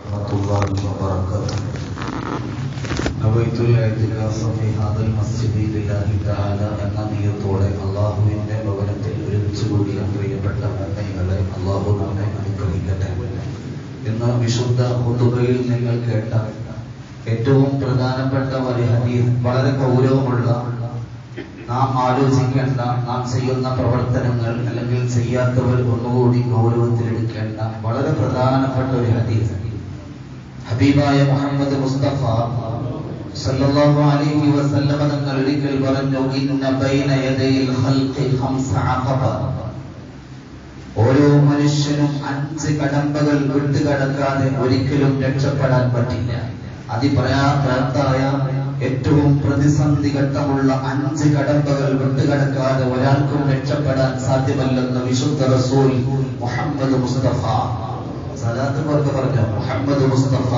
ورحمة الله وبركاته نويت الاعتكاف في هذا المسجد لله تعالى എന്ന നിയത്തോടെ അള്ളാഹുവിന്റെ ഭവനത്തിൽ ഒരുമിച്ച് കൂടിയ പ്രിയപ്പെട്ട മുന്നൈകളെ അള്ളാഹു നമ്മെ അനുഗ്രഹിക്കട്ടെ ഇന്ന് വിശുദ്ധ കുതുബയിൽ നിങ്ങൾ കേട്ട ഏറ്റവും പ്രധാനപ്പെട്ട ഒരു ഹദീസ് വളരെ ഗൗരവമുള്ള നാം ആലോചിക്കേണ്ട നാം ചെയ്യുന്ന പ്രവർത്തനങ്ങൾ അല്ലെങ്കിൽ ചെയ്യാത്തവർ ഒന്നുകൂടി ഗൗരവത്തിലെടുക്കേണ്ട വളരെ പ്രധാനപ്പെട്ട ഒരു ഹദീസ് ഹബീബായ മുഹമ്മദ് മുസ്തഫ സല്ലല്ലാഹു അലൈഹി വസല്ലമ തങ്ങൾ പറഞ്ഞു ഇന്ന ബൈന യദയിൽ ഖൽഖി ഖംസ അഖബ. ഓരോ മനുഷ്യനും അഞ്ച് കടമ്പകൾ വിട്ടുകടക്കാതെ ഒരിക്കലും രക്ഷപ്പെടാൻ പറ്റില്ല. അതിപ്രയാപ്രാന്തായ ഏറ്റവും പ്രതിസന്ധി ഘട്ടമുള്ള അഞ്ച് കടമ്പകൾ വിട്ടുകടക്കാതെ ഒരാൾക്കും രക്ഷപ്പെടാൻ സാധ്യമല്ലെന്ന് വിശുദ്ധ റസൂൽ മുഹമ്മദ് മുസ്തഫ സലാത്ത് പേർക്ക് പറഞ്ഞു മുഹമ്മദ് മുസ്തഫ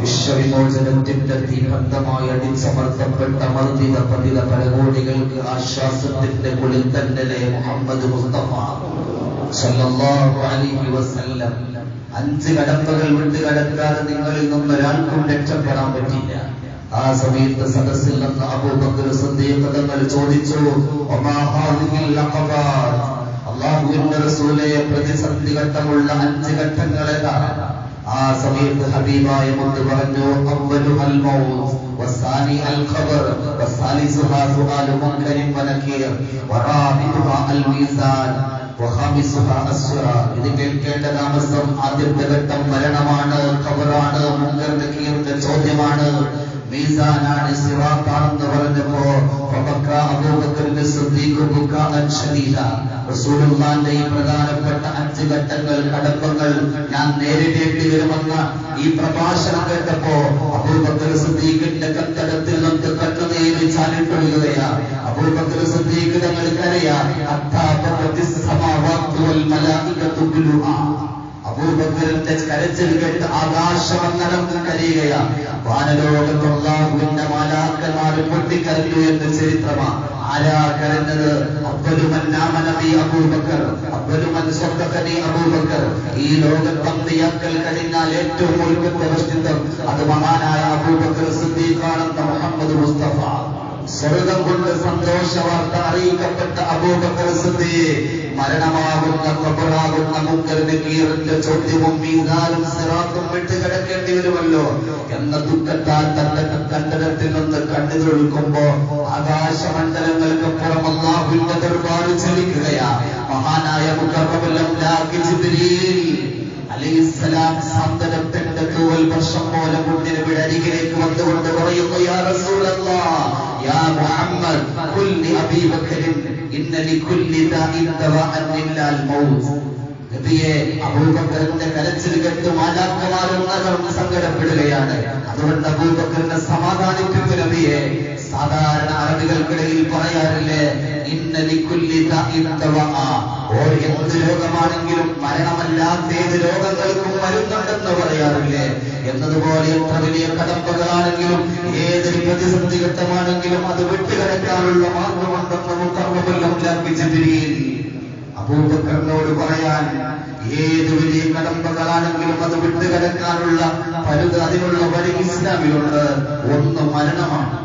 വിശ്വവിമോചനത്തിന്റെ തീബന്ധമായി അടിച്ചമർത്തപ്പെട്ട മർദ്ദിത പതിത പരകോടികൾക്ക് ആശ്വാസത്തിന്റെ കുളിത്തന്നെ മുഹമ്മദ് മുസ്തഫ. സല്ലല്ലാഹു അലൈഹി വസല്ലം അഞ്ച് കടമ്പകൾ വിട്ട് കടക്കാതെ നിങ്ങളിൽ നിന്ന് രക്ഷപ്പെടാൻ പറ്റില്ല ആ സമയത്ത് സദസ്സിൽ നിന്ന് അബൂബക്കർ സിദ്ദീഖ് തങ്ങൾ ചോദിച്ചു ഒമാ ഹാദിഹിൽ അഖബാത്ത് അള്ളാഹുവിന്റെ റസൂലെ പ്രതിസന്ധി ഘട്ടമുള്ള അഞ്ച് ഘട്ടങ്ങളെ ആ സമയത്ത് ഹബീബായ മുത്ത് പറഞ്ഞു അവലു അൽ മൗത്ത് ഖബർ വസാലിസുഹാ സുആലു മുൻകരിൻ വനകീർ വറാബിഉഹാ അൽ മീസാൻ വഖാമിസുഹാ അസ്സുറാ ഇത് കേൾക്കേണ്ട താമസം ആദ്യത്തെ ഘട്ടം മരണമാണ് ഖബറാണ് മുങ്കർ നക്കീറിന്റെ ചോദ്യമാണ്. മീസാനാണ് സിറാത്താണെന്ന് പറഞ്ഞപ്പോ അബൂബക്കറിന്റെ സിദ്ദീഖ് ശദീദ ഈ പ്രധാനപ്പെട്ട അഞ്ച് ഘട്ടങ്ങൾ കടമ്പങ്ങൾ ഞാൻ നേരിടേണ്ടി വരുമെന്ന ഈ പ്രഭാഷണം കേട്ടപ്പോ അബൂബക്കർ കത്തടത്തിൽ നമുക്ക് കണ്ണുനീര് ചാലിട്ടൊഴുകുകയാ അബൂബക്കർ സിദ്ദീഖ് തങ്ങൾക്കറിയാ അബൂബക്കറിന്റെ കരച്ചിൽ കേട്ട് ആകാശമന്നരം കരയുകയാ. വാനലോകത്തുള്ള മാലാക്കന്മാർ പൊട്ടിക്കരഞ്ഞു എന്ന് ചരിത്രമാണ് ആരാ കരഞ്ഞത്? അബ്ബലുമന്നാമനബി അബൂബക്കർ അബ്ബലുമൻ സ്വന്തകനി അബൂബക്കർ ഈ ലോകത്ത് അന്ത്യക്കൽ കഴിഞ്ഞാൽ ഏറ്റവും ഒഴുക്കത്തെ വ്യക്തിത്വം അത് മഹാനായ അബൂബക്കർ സിദ്ദീഖാണെന്ന മുഹമ്മദ് മുസ്തഫ. സ്വർഗം കൊണ്ട് സന്തോഷ വാർത്ത അറിയിക്കപ്പെട്ട അബൂബക്കർ സിദ്ദീഖ് മരണമാകുന്ന കബറാകുന്ന മുങ്കറിന്റെ കീറിന്റെ ചോദ്യവും മീസാനും സിറാത്തും വിട്ട് കിടക്കേണ്ടി വരുമല്ലോ. എന്ന ദുഃഖത്താൽ തന്റെ കണ്ടനത്തിൽ നിന്ന് കണ്ണുതൊഴുക്കുമ്പോ ആകാശമണ്ഡലങ്ങൾക്കപ്പുറം അള്ളാഹുവിന്റെ ദർബാർ ചലിക്കുകയാണ് മഹാനായ അലൈഹിസ്സലാം വർഷം പോലെ വിടരികിലേക്ക് വന്നുകൊണ്ട് പറയുന്നു യാ യാ മുഹമ്മദ് കരച്ചിൽ കേട്ട് മാലാക്കമാരും നഗരം സങ്കടപ്പെടുകയാണ്. അതുകൊണ്ട് അബൂബക്കറിനെ സമാധാനിപ്പിക്കും നബിയെ സാധാരണ അറബികൾക്കിടയിൽ പറയാറില്ലേ ഇന്ന ലികുല്ലി ദാഇൻ ദവാഅ ഓ എന്ത് രോഗമാണെങ്കിലും മരണമല്ലാത്ത ഏത് രോഗങ്ങൾക്കും മരുന്നുണ്ടെന്ന് പറയാറില്ലേ? എന്നതുപോലെ എത്ര വലിയ കടമ്പകളാണെങ്കിലും ഏതൊരു പ്രതിസന്ധി ഘട്ടമാണെങ്കിലും അത് വിട്ടുകിടക്കാനുള്ള മാർഗമുണ്ടെന്ന് കർമ്മബല്ലം ലാഭിച്ചിട്ടില്ല അബൂബക്കറിനോട് പറയാൻ ഏത് വലിയ കടമ്പകളാണെങ്കിലും അത് വിട്ടുകിടക്കാനുള്ള പരുത് അതിനുള്ള വഴി ഇസ്ലാമിലുണ്ട്. ഒന്ന് മരണമാണ്.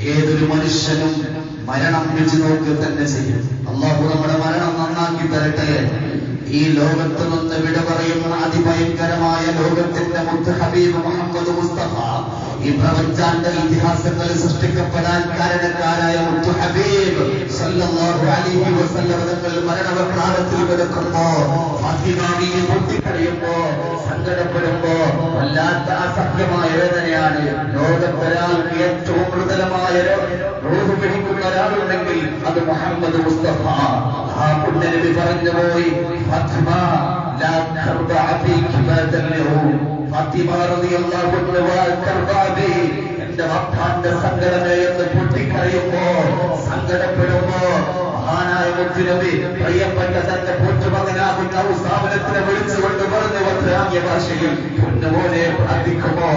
ഏതൊരു മനുഷ്യനും മരണം വിളിച്ചു നോക്കുക തന്നെ ചെയ്യും. അള്ളാഹു നമ്മുടെ മരണം നന്നാക്കി തരട്ടെ. ഈ ലോകത്ത് നിന്ന് വിട പറയുന്ന അതിഭയങ്കരമായ ലോകത്തിന്റെ മുത്ത് ഹബീബ് പ്രപഞ്ചാന്റെ ഇതിഹാസങ്ങൾ സൃഷ്ടിക്കപ്പെടാൻ കാരണക്കാരായ മുത്തു ഹബീബ് സല്ലല്ലാഹു അലൈഹി വസല്ലം തങ്ങൾ മരണപ്രാണത്തിൽ കിടക്കുമ്പോ ഫാത്തിമാവിയെ പൊട്ടിക്കറിയുമ്പോ സങ്കടപ്പെടുമ്പോ വല്ലാത്ത അസഭ്യമായ വേദനയാണ്. ലോകത്തൊരാൾക്ക് ഏറ്റവും മൃദുലമായ റോഹ് പിടിക്കുന്ന ഒരാളുണ്ടെങ്കിൽ അത് മുഹമ്മദ് മുസ്തഫ. ആ പുണ്യനബി പറഞ്ഞു പോയി ഫാത്തിമ ലാ തർബഅ ഫീകി എന്റെ വാപ്പാന്റെ സങ്കടമേ എന്ന് പൊട്ടിക്കറിയുമ്പോ സങ്കടപ്പെടുമ്പോ മഹാനായ മുത്തുനബി പ്രിയപ്പെട്ട തന്റെ പോറ്റുമകനാകുന്ന സ്ഥാപനത്തിനെ വിളിച്ചുകൊണ്ട് പറഞ്ഞു വദ്രാമ്യ ഭാഷയിൽ പൊന്നുപോലെ പ്രാർത്ഥിക്കുമോ?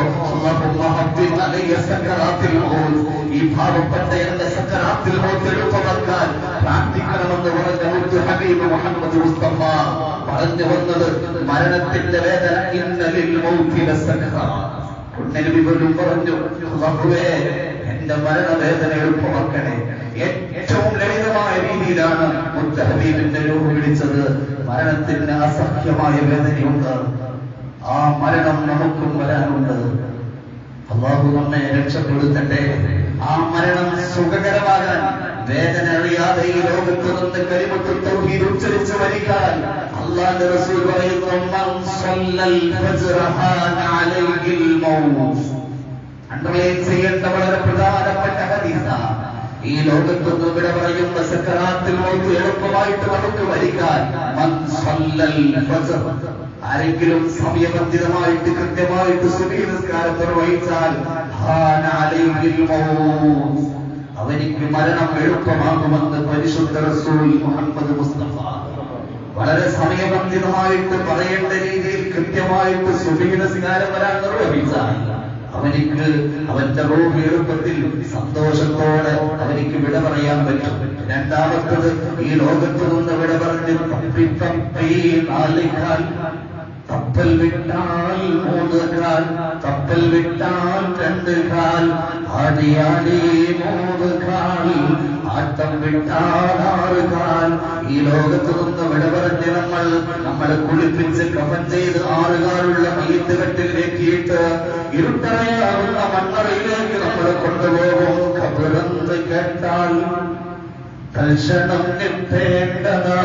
ഈ ഭാവപ്പെട്ട എന്റെ സക്കറാത്തിൽ മൗത്ത് എളുപ്പമാക്കാൻ പ്രാർത്ഥിക്കണമെന്ന് പറഞ്ഞ മുത്തു ഹബീബ് മുഹമ്മദ് മുസ്തഫ പറഞ്ഞു വന്നത് മരണത്തിന്റെ വേദന ഇന്നലിൽ പുണ്യനബി പോലും പറഞ്ഞു ബഹുവേ എന്റെ മരണവേദന എളുപ്പമാക്കണേ. ഏറ്റവും ലളിതമായ രീതിയിലാണ് മുത്തഹബീബിന്റെ രൂപം വിളിച്ചത്. മരണത്തിന് അസഹ്യമായ വേദനയുണ്ട്. ആ മരണം നമുക്കും വരാനുണ്ട്. അള്ളാഹു നമ്മെ രക്ഷപ്പെടുത്തട്ടെ. ആ മരണം സുഖകരമാകാൻ വേദന അറിയാതെ ഈ ലോകത്ത് നിന്ന് കരിമത്ത് തൗഹീദ് ഉച്ചരിച്ച് മരിക്കാൻ അള്ളാന്റെ റസൂൽ പറയുന്നു മൻ സല്ലൽ ഫജ്റ ഹാന അലൈഹിൽ മൗത്ത് അണ്ടർലൈൻ ചെയ്യേണ്ട വളരെ പ്രധാനപ്പെട്ട ഹദീസാണ് ഈ ലോകത്തൊന്നും ഇവിടെ പറയുന്ന സക്കറാത്തിൽ മൗത്ത് എളുപ്പമായിട്ട് നമുക്ക് മരിക്കാൻ മൻ സല്ലൽ ഫജ്ർ ആരെങ്കിലും സമയബന്ധിതമായിട്ട് കൃത്യമായിട്ട് സുബഹി നിസ്കാരം നിർവഹിച്ചാൽ ഹാന അലൈഹിൽ മൗത്ത് അവനിക്ക് മരണം എളുപ്പമാകുമെന്ന് പരിശുദ്ധ റസൂൽ മുഹമ്മദ് മുസ്തഫ വളരെ സമയബന്ധിതമായിട്ട് പറയേണ്ട രീതിയിൽ കൃത്യമായിട്ട് സുബഹി നിസ്കാരം വരാൻ നിർവഹിച്ചാൽ അവനിക്ക് അവന്റെ റൂഹ് എളുപ്പത്തിൽ സന്തോഷത്തോടെ അവനിക്ക് വിട പറയാൻ പറ്റും. രണ്ടാമത്തത് ഈ ലോകത്ത് നിന്ന് വിട പറഞ്ഞ് തപ്പി തപ്പി നാലിക്കാൽ കപ്പൽ വിട്ടാൽ മൂന്ന് കാൽ തപ്പൽ വിട്ടാൽ രണ്ട് കാൽ ആടിയാടി മൂന്ന് കാൽ. വിട്ടാൽ ഈ ലോകത്ത് നിന്ന് വിട നമ്മൾ നമ്മളെ കുളിപ്പിച്ച് കഫൻ ചെയ്ത് ആറ് കാലുള്ള മയ്യത്ത് കെട്ടിലേക്കിയിട്ട് ഇരുട്ടറയാവുന്ന മണ്ണറയിലേക്ക് നമ്മൾ കൊണ്ടുപോകും. കബറെന്ന് കേട്ടാൽ തൽക്ഷണം കിട്ടേണ്ടതാ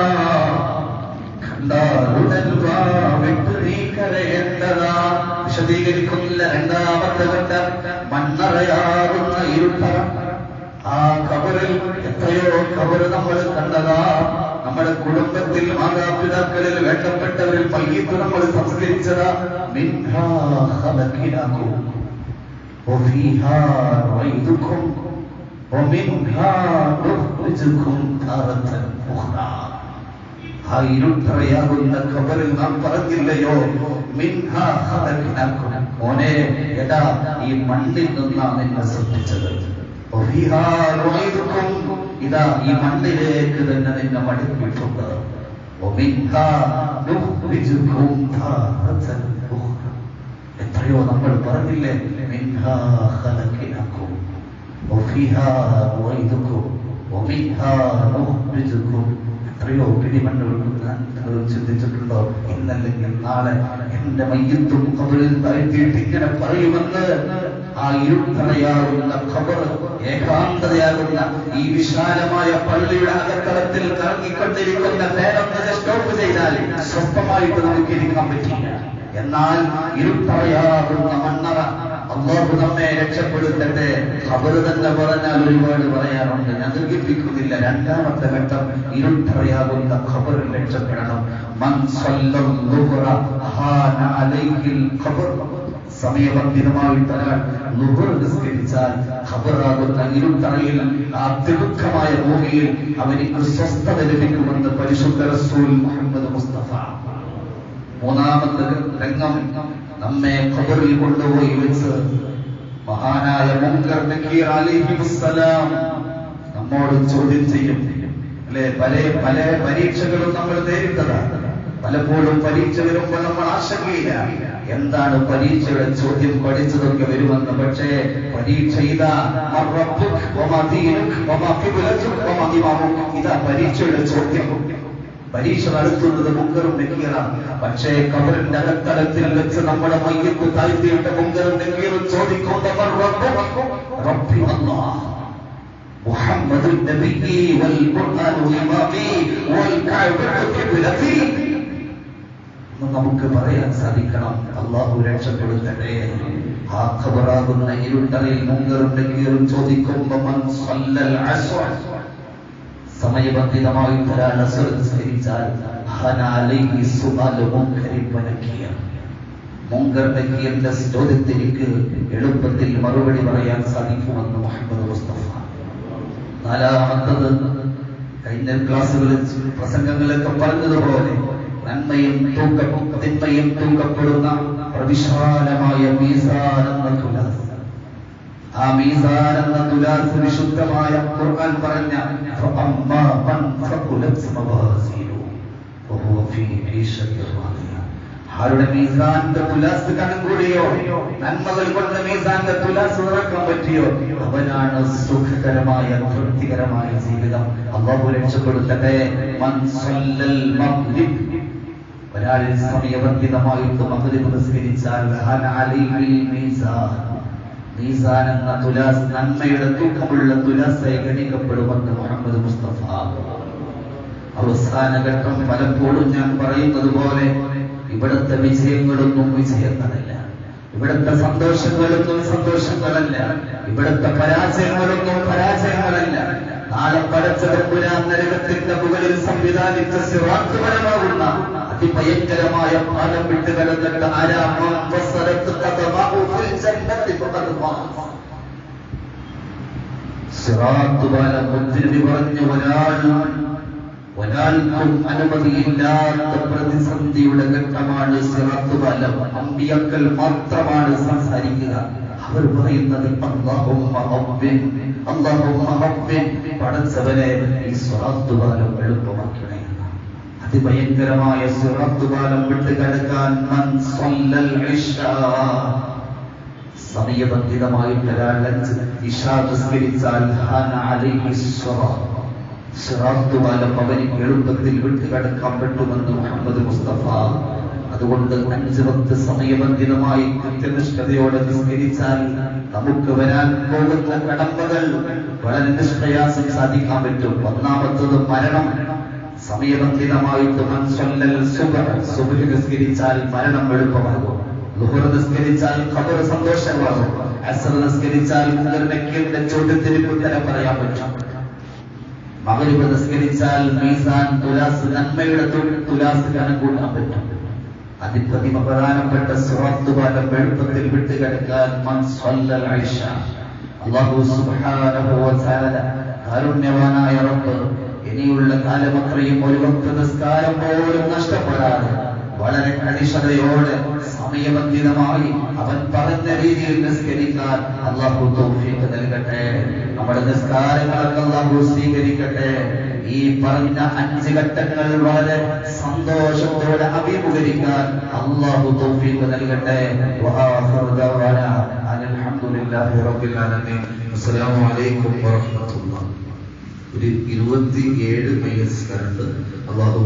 കണ്ടാൽ ഉടൻ വാ വിട്ടു നീ കരയേണ്ടതാ വിശദീകരിക്കുന്നില്ല രണ്ടാമത്തെ ഘട്ടം മണ്ണറയാകുന്ന ഇരുട്ടറ ആ കബറിൽ എത്രയോ കബറ് നമ്മൾ കണ്ടതാ നമ്മുടെ കുടുംബത്തിൽ ഇവരിൽ വേണ്ടപ്പെട്ടവരിൽ പയ്യത്ത് നമ്മൾ സംസ്കരിച്ചത് ആ ഇരുട്ടറയാകുന്ന കബറിൽ നാം പറഞ്ഞില്ലയോ മോനെ എടാ ഈ മണ്ണിൽ നിന്നാണ് നിന്നെ സൃഷ്ടിച്ചത്. ഇതാ ഈ മണ്ണിലേക്ക് തന്നെ നിന്നെ മടുപ്പിട്ടുണ്ട് വമിൻഹാ نخرجكم تارة أخرى എത്രയോ നമ്മൾ പറഞ്ഞില്ലേ മിൻഹാ ഖലഖ്നാകും വഫീഹാ നുഈദുക്കും വമിൻഹാ നുഖ്രിജുക്കും എത്രയോ പിടിമണ്ണ് നിങ്ങൾ ചിന്തിച്ചിട്ടുണ്ടോ? ഇന്നല്ലെങ്കിൽ നാളെ എന്റെ മയ്യത്തും കബറിൽ താഴ്ത്തിയിട്ട് ഇങ്ങനെ പറയുമെന്ന് ആ ഇരുട്ടറയാകുന്ന ഖബർ ഏകാന്തതയാകുന്ന ഈ വിശാലമായ പള്ളിയുടെ അകത്തളത്തിൽ കറങ്ങിക്കൊണ്ടിരിക്കുന്ന ഫാനൊന്ന് സ്റ്റോപ്പ് ചെയ്താൽ സ്വസ്ഥമായിട്ട് നമുക്ക് ഇരിക്കാൻ പറ്റില്ല. എന്നാൽ ഇരുട്ടറയാകുന്ന മണ്ണറ അള്ളാഹു നമ്മെ രക്ഷപ്പെടുത്തട്ടെ. ഖബർ തന്നെ പറഞ്ഞാൽ ഒരുപാട് പറയാറുണ്ട്. ഞാൻ ദീർഘിപ്പിക്കുന്നില്ല രണ്ടാമത്തെ ഘട്ടം ഇരുട്ടറയാകുന്ന ഖബറിൽ രക്ഷപ്പെടണം. മൻ സല്ലൽ ഖബർ. സമയബന്ധിതമായിട്ട് ഒരാൾ ലുഹർ നിസ്കരിച്ചാൽ തങ്ങിലും തറയിൽ ആ തിടുക്കമായ ഭൂമിയിൽ അവനിക്ക് സ്വസ്ഥത ലഭിക്കുമെന്ന് പരിശുദ്ധ റസൂൽ മുഹമ്മദ് മുസ്തഫ. മൂന്നാമത്തെ രംഗം നമ്മെ ഖബറിൽ കൊണ്ടുപോയി വെച്ച് മഹാനായ അലിഹിസ്സലാം നമ്മോട് ചോദ്യം ചെയ്യും. അല്ലെ? പല പല പരീക്ഷകളും നമ്മൾ നേരിട്ടതാണ്. പലപ്പോഴും പരീക്ഷ വരുമ്പോൾ നമ്മൾ ആശങ്കയില്ല എന്താണ് പരീക്ഷയുടെ ചോദ്യം പഠിച്ചതൊക്കെ വരുമെന്ന് പക്ഷേ പരീക്ഷ ഇതാ മർ റബ്ബുക് വമാ ദീനുക് വമാ ഖിബ്ലതുക് വമാ ഇമാമുക് ഇതാ പരീക്ഷയുടെ ചോദ്യം പരീക്ഷ നടത്തുന്നത് മുങ്കറും നെക്കീറാണ് പക്ഷേ കബറിന്റെ അകത്തളത്തിൽ വെച്ച് നമ്മുടെ മയ്യത്ത് താഴ്ത്തിയിട്ട് മുങ്കറും നെക്കീറും ചോദിക്കുന്നവർ റബ്ബി അല്ലാഹ് محمد النبي والقرآن إمامي والكعبة قبلتي എന്ന് നമുക്ക് പറയാൻ സാധിക്കണം. അള്ളാഹു രക്ഷപ്പെടുത്തട്ടെ. ആ ഖബറാകുന്ന ഇരുട്ടറിൽ മുങ്കറും കീറും ചോദിക്കുമ്പോൾ സമയബന്ധിതമായി ഒരാൾ നിസ്കരിച്ചാൽ നക്കീറിന്റെ ചോദ്യത്തിലേക്ക് എളുപ്പത്തിൽ മറുപടി പറയാൻ സാധിക്കുമെന്ന് മുഹമ്മദ് മുസ്തഫ. നാലാമത്തത് കഴിഞ്ഞ ക്ലാസ്സുകളിൽ പ്രസംഗങ്ങളൊക്കെ പറഞ്ഞതുപോലെ നന്മയും തൂക്കം തിന്മയും തൂക്കപ്പെടുന്ന പ്രവിശാലമായ മീസാൻ എന്ന തുലാസ്. ആ മീസാൻ എന്ന തുലാസ് വിശുദ്ധമായ ഖുർആൻ പറഞ്ഞ ആരുടെ മീസാന്റെ തുലാസ് കണങ്കൂടിയോ നന്മകൾ കൊണ്ട് മീസാന്റെ തുലാസ് ഉറക്കാൻ പറ്റിയോ? അവനാണ് സുഖകരമായ തൃപ്തികരമായ ജീവിതം. അള്ളാഹു രക്ഷപ്പെടുത്തട്ടെ. മൻ സല്ലൽ മഗ്രിബ്. ഒരാളിൽ സമയബന്ധിതമായിട്ട് മഗ്രിബ് നിസ്കരിച്ചാൽ നന്മയുടെ തൂക്കമുള്ള തുലാസായി ഗണിക്കപ്പെടുമെന്ന് മുഹമ്മദ് മുസ്തഫ. അവസാന ഘട്ടം പലപ്പോഴും ഞാൻ പറയുന്നത് പോലെ ഇവിടുത്തെ വിജയങ്ങളൊന്നും വിജയങ്ങളല്ല. ഇവിടുത്തെ സന്തോഷങ്ങളൊന്നും സന്തോഷങ്ങളല്ല. ഇവിടുത്തെ പരാജയങ്ങളൊന്നും പരാജയങ്ങളല്ല. നാളെ പടച്ചതമ്പുരാൻ നരകത്തിന്റെ മുകളിൽ സംവിധാനിച്ച സിറാത്തുപരമാകുന്ന അതിഭയങ്കരമായ പാലം വിട്ട് കിടന്നിട്ട് പറഞ്ഞു ഒരാൾ ഒരാൾക്കും അനുമതിയില്ലാത്ത പ്രതിസന്ധിയുടെ ഘട്ടമാണ് സിറാത്ത് പാലം അമ്പിയക്കൾ മാത്രമാണ് സംസാരിക്കുക. അവർ പറയുന്നത് റബ്ബിൻ പടച്ചവനെ ഈ സിറാത്ത് പാലം എളുപ്പമാക്കണേ. അതിഭയങ്കരമായ സിറാത്ത് പാലം വിട്ട് കിടക്കാൻ സമയബന്ധിതമായിട്ട് നിസ്കരിച്ചാൽ സിറാത്തുപാലം അവന് എളുപ്പത്തിൽ വിട്ടുകിടക്കാൻ പറ്റുമെന്ന് മുഹമ്മദ് മുസ്തഫ. അതുകൊണ്ട് അഞ്ച് പത്ത് സമയബന്ധിതമായി കൃത്യനിഷ്ഠതയോടെ നിസ്കരിച്ചാൽ നമുക്ക് വരാൻ പോകുന്ന കടമ്പകൾ വളരെ നിഷ്പ്രയാസം സാധിക്കാൻ പറ്റും. ഒന്നാമത്തത് മരണം. സുബഹ് നിസ്കരിച്ചാൽ മരണം എളുപ്പമാകും. ലുഹുർ നിസ്കരിച്ചാൽ ഖബർ സന്തോഷമാകും. അസർ നിസ്കരിച്ചാൽ മുതലിന്റെ ചോദ്യത്തിന് ഉത്തരം പറയാൻ പറ്റും. മകരിവ് നിസ്കരിച്ചാൽ മീസാൻ തുലാസ് നന്മയുടെ തുലാസ് കണക്കൂട്ടാൻ പറ്റും. അതിപ്രതിമ പ്രധാനപ്പെട്ട സുറത്തുപാലം എളുപ്പത്തിൽ വിട്ടുകിടക്കാൻ അള്ളാഹു സുബ്ഹാനഹു വ തആല കാരുണ്യവാനായ റബ്ബ് ഇനിയുള്ള കാലമത്രയും ഒരു വക്ത നിസ്കാരം പോലും നഷ്ടപ്പെടാതെ വളരെ കണിശതയോടെ സമയബന്ധിതമായി അവൻ പറഞ്ഞ രീതിയിൽ നിസ്കരിക്കാൻ അള്ളാഹു തൗഫീഖ് നൽകട്ടെ. നമ്മുടെ നിസ്കാരങ്ങളൊക്കെ അള്ളാഹു സ്വീകരിക്കട്ടെ. ഈ പറഞ്ഞ അഞ്ച് ഘട്ടങ്ങൾ വളരെ സന്തോഷത്തോടെ അഭിമുഖീകരിക്കാൻ അള്ളാഹു തൗഫീഖ് നൽകട്ടെ. ഹംദുലില്ലാഹി റബ്ബിൽ ആലമീൻ. അസ്സലാമു അലൈക്കും വറഹ്മത്തുള്ളാഹി ഒരു ഇരുപത്തി ഏഴ് മൈനസ് കറണ്ട് അള്ളാഹു